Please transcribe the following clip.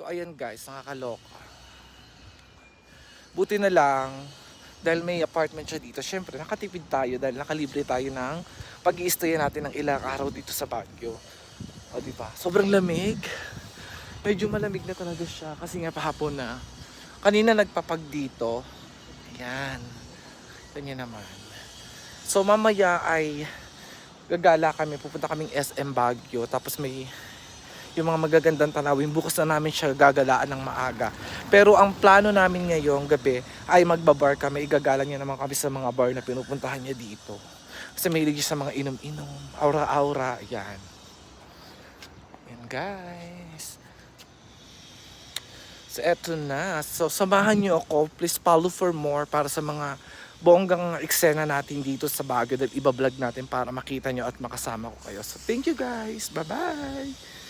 So ayan guys, nakakaloka. Buti na lang, dahil may apartment siya dito, syempre nakatipid tayo dahil nakalibre tayo ng pag i natin ng ilang araw dito sa Baguio. O di ba? Sobrang lamig. Medyo malamig na talaga siya kasi nga pahapon na. Kanina nagpapag dito. Ayan. Ganyan naman. So mamaya ay gagala kami, pupunta kaming SM Baguio. Tapos may yung mga magagandang tanawin. Bukas na namin siya gagalaan ng maaga. Pero ang plano namin ngayong gabi ay magbabar kami. Igagala niya naman kami sa mga bar na pinupuntahan niya dito. Kasi mahilig siya sa mga inom-inom, aura-aura, yan. Yan guys. So eto na. So samahan niyo ako. Please follow for more para sa mga bonggang eksena natin dito sa Baguio dahil iba-vlog natin para makita nyo at makasama ko kayo. So thank you guys. Bye-bye.